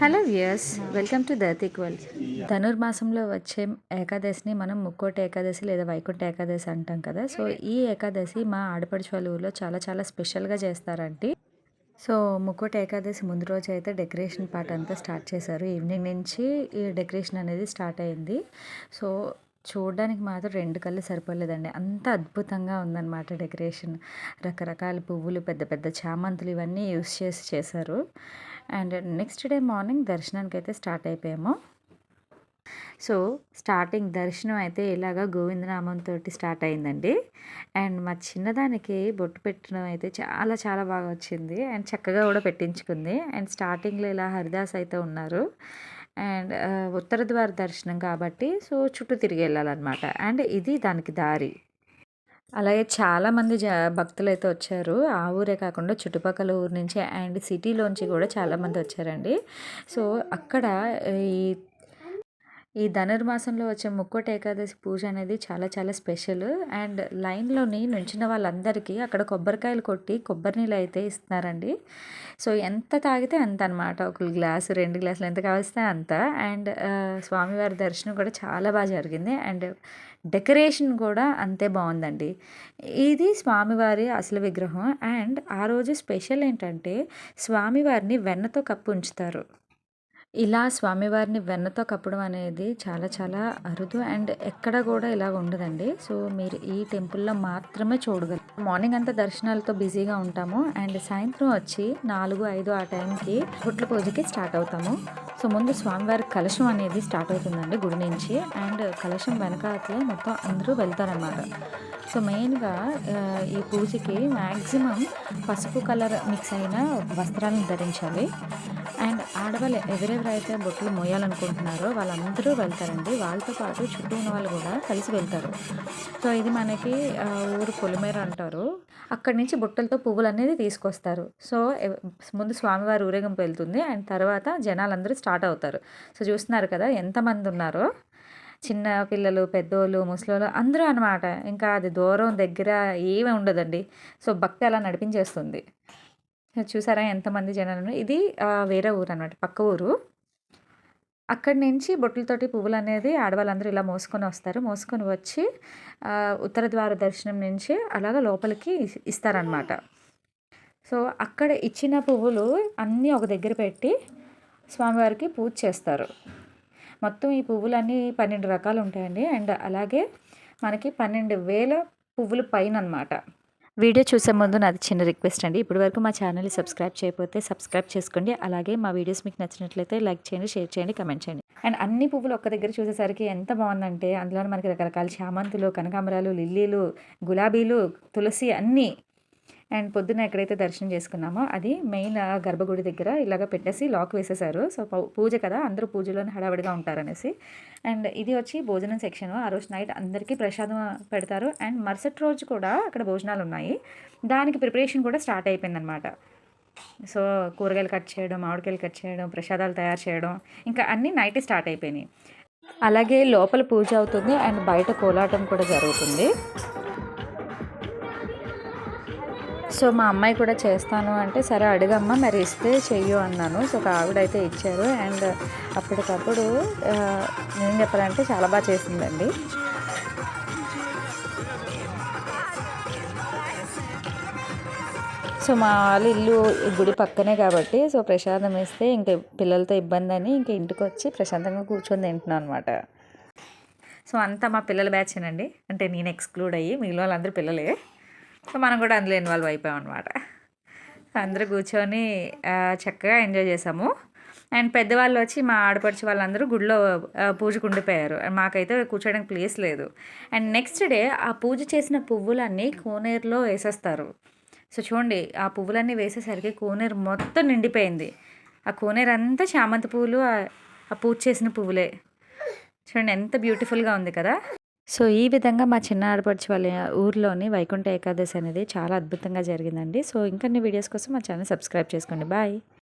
Hello viewers welcome to Dharthik world ధనుర్మాసంలో వచ్చే ఏకాదశిని మనం ముక్కోటి ఏకాదశి లేదా వైకుంఠ ఏకాదశి అంటాం కదా. సో ఈ ఏకాదశి మా ఆడపడుచు వాళ్ళ ఊళ్ళో చాలా చాలా స్పెషల్గా చేస్తారండి సో ముక్కోటి ఏకాదశి ముందు రోజు అయితే డెకరేషన్ పార్ట్ అంతా స్టార్ట్ చేశారు. ఈవినింగ్ నుంచి ఈ డెకరేషన్ అనేది స్టార్ట్ అయింది. సో చూడడానికి మాత్రం రెండు కళ్ళు సరిపోలేదండి. అంత అద్భుతంగా ఉందన్నమాట డెకరేషన్. రకరకాల పువ్వులు పెద్ద పెద్ద చామంతులు ఇవన్నీ యూస్ చేసి చేశారు. అండ్ నెక్స్ట్ డే మార్నింగ్ దర్శనానికి అయితే స్టార్ట్ అయిపోయాము. సో స్టార్టింగ్ దర్శనం అయితే ఇలాగ గోవిందనామంతో స్టార్ట్ అయిందండి. అండ్ మా చిన్నదానికి బొట్టు పెట్టడం అయితే చాలా చాలా బాగా వచ్చింది. అండ్ చక్కగా కూడా పెట్టించుకుంది. అండ్ స్టార్టింగ్లో ఇలా హరిదాస్ అయితే ఉన్నారు. అండ్ ఉత్తర ద్వార దర్శనం కాబట్టి సో చుట్టూ తిరిగి వెళ్ళాలన్నమాట. అండ్ ఇది దానికి దారి. అలాగే చాలామంది జ భక్తులు అయితే వచ్చారు. ఆ ఊరే కాకుండా చుట్టుపక్కల ఊరు నుంచి అండ్ సిటీలోంచి కూడా చాలామంది వచ్చారండి. సో అక్కడ ఈ ఈ ధనుర్మాసంలో వచ్చే ముక్కోటి ఏకాదశి పూజ అనేది చాలా చాలా స్పెషల్. అండ్ లైన్లోని నుంచిన వాళ్ళందరికీ అక్కడ కొబ్బరికాయలు కొట్టి కొబ్బరి నీళ్ళు అయితే ఇస్తున్నారండి. సో ఎంత తాగితే అంత అనమాట ఒక గ్లాసు రెండు గ్లాసులు ఎంత కావస్తే అంత. అండ్ స్వామివారి దర్శనం కూడా చాలా బాగా జరిగింది. అండ్ డెకరేషన్ కూడా అంతే బాగుందండి. ఇది స్వామివారి అసలు విగ్రహం. అండ్ ఆ రోజు స్పెషల్ ఏంటంటే స్వామివారిని వెన్నతో కప్పు ఉంచుతారు. ఇలా స్వామివారిని వెన్నతో కప్పడం అనేది చాలా చాలా అరుదు అండ్ ఎక్కడ కూడా ఇలా ఉండదండి. సో మీరు ఈ టెంపుల్లో మాత్రమే చూడగలరు మార్నింగ్ అంతా దర్శనాలతో బిజీగా ఉంటాము అండ్ సాయంత్రం వచ్చి నాలుగు ఐదు ఆ టైంకి గుట్ల పూజకి స్టార్ట్ అవుతాము. సో ముందు స్వామివారి కలశం అనేది స్టార్ట్ అవుతుందండి గుడి నుంచి అండ్ కలశం వెనకాతలే మొత్తం అందరూ వెళ్తారనమాట సో మెయిన్గా ఈ పూజకి మ్యాక్సిమం పసుపు కలర్ మిక్స్ అయిన వస్త్రాలను ధరించాలి. అండ్ ఆడవాళ్ళు ఎవరెవరైతే బొట్లు మోయాలనుకుంటున్నారో వాళ్ళందరూ వెళ్తారండి. వాళ్ళతో పాటు చుట్టూ ఉన్న వాళ్ళు కూడా కలిసి వెళ్తారు. సో ఇది మనకి ఊరు పొలిమేర అంటారు. అక్కడి నుంచి బుట్టలతో పువ్వులు అనేది తీసుకొస్తారు. సో ముందు స్వామివారి ఊరేగింపు వెళ్తుంది. అండ్ తర్వాత జనాలందరూ స్టార్ట్ అవుతారు. సో చూస్తున్నారు కదా ఎంతమంది ఉన్నారో. చిన్న పిల్లలు పెద్దోళ్ళు ముసలోళ్ళు అందరూ అనమాట ఇంకా అది దూరం దగ్గర ఏమీ ఉండదండి. సో భక్తి అలా నడిపించేస్తుంది. చూసారా ఎంతమంది జనాలను? ఇది వేరే ఊరు అనమాట పక్క ఊరు. అక్కడి నుంచి బొట్టులతోటి పువ్వులు అనేది ఆడవాళ్ళందరూ ఇలా మోసుకొని వస్తారు. మోసుకొని వచ్చి ఉత్తర ద్వార దర్శనం నుంచి అలాగ లోపలికి ఇస్తారనమాట సో అక్కడ ఇచ్చిన పువ్వులు అన్నీ ఒక దగ్గర పెట్టి స్వామివారికి పూజ చేస్తారు. మొత్తం ఈ పువ్వులన్నీ పన్నెండు రకాలు ఉంటాయండి. అండ్ అలాగే మనకి పన్నెండు వేల పువ్వులు పైన అనమాట వీడియో చూసే ముందు నాది చిన్న రిక్వెస్ట్ అండి. ఇప్పటి వరకు మా ఛానల్ని సబ్స్క్రైబ్ చేయకపోతే సబ్స్క్రైబ్ చేసుకోండి. అలాగే మా వీడియోస్ మీకు నచ్చినట్లయితే లైక్ చేయండి షేర్ చేయండి కమెంట్ చేయండి. అండ్ అన్ని పువ్వులు ఒక్క దగ్గర చూసేసరికి ఎంత బాగుందంటే అందులో మనకి రకరకాల చామంతులు కనకాంబరాలు లిల్లీలు గులాబీలు తులసి అన్నీ అండ్ పొద్దున్న ఎక్కడైతే దర్శనం చేసుకున్నామో అది మెయిన్ గర్భగుడి దగ్గర ఇలాగ పెట్టేసి లాక్ వేసేసారు సో పూజ కదా అందరూ పూజలోనే హడావిడిగా ఉంటారనేసి. అండ్ ఇది వచ్చి భోజనం సెక్షన్. ఆ రోజు నైట్ అందరికీ ప్రసాదం పెడతారు. అండ్ మరుసటి రోజు కూడా అక్కడ భోజనాలు ఉన్నాయి. దానికి ప్రిపరేషన్ కూడా స్టార్ట్ అయిపోయిందనమాట. సో కూరగాయలు కట్ చేయడం మామిడికాయలు కట్ చేయడం ప్రసాదాలు తయారు చేయడం ఇంకా అన్నీ నైట్ స్టార్ట్ అయిపోయినాయి. అలాగే లోపల పూజ అవుతుంది. అండ్ బయట కోలాటం కూడా జరుగుతుంది. సో మా అమ్మాయి కూడా చేస్తాను అంటే సరే అడుగమ్మా మరి ఇస్తే చెయ్యు అన్నాను. సో ఒక ఆవిడైతే ఇచ్చారు. అండ్ అప్పటికప్పుడు ఏం చెప్పాలంటే చాలా బాగా చేసిందండి. సో మా వాళ్ళు ఇల్లు గుడి పక్కనే కాబట్టి సో ప్రసాదం ఇస్తే ఇంక పిల్లలతో ఇబ్బంది అని ఇంక ఇంటికి వచ్చి ప్రశాంతంగా కూర్చొని తింటున్నాను అనమాట సో అంతా మా పిల్లల బ్యాచ్ అండి అంటే నేను ఎక్స్క్లూడ్ అయ్యి మిగిలిన వాళ్ళందరూ పిల్లలే. సో మనం కూడా అందులో ఇన్వాల్వ్ అయిపోయాం అనమాట అందరూ కూర్చొని చక్కగా ఎంజాయ్ చేసాము. అండ్ పెద్దవాళ్ళు వచ్చి మా ఆడపడిచి వాళ్ళందరూ గుడిలో పూజకు ఉండిపోయారు మాకైతే కూర్చోడానికి ప్లేస్ లేదు. అండ్ నెక్స్ట్ డే ఆ పూజ చేసిన పువ్వులన్నీ కోనేరులో వేసేస్తారు. సో చూడండి ఆ పువ్వులన్నీ వేసేసరికి కోనేరు మొత్తం నిండిపోయింది. ఆ కోనేరు అంతా చామంతి పువ్వులు ఆ పూజ చేసిన పువ్వులే. చూడండి ఎంత బ్యూటిఫుల్గా ఉంది కదా? సో ఈ విధంగా మా చిన్న ఆడపడిచి వాళ్ళ ఊర్లోని వైకుంఠ ఏకాదశి అనేది చాలా అద్భుతంగా జరిగిందండి. సో ఇంకొన్ని వీడియోస్ కోసం మా ఛానల్ సబ్స్క్రైబ్ చేసుకోండి. బాయ్.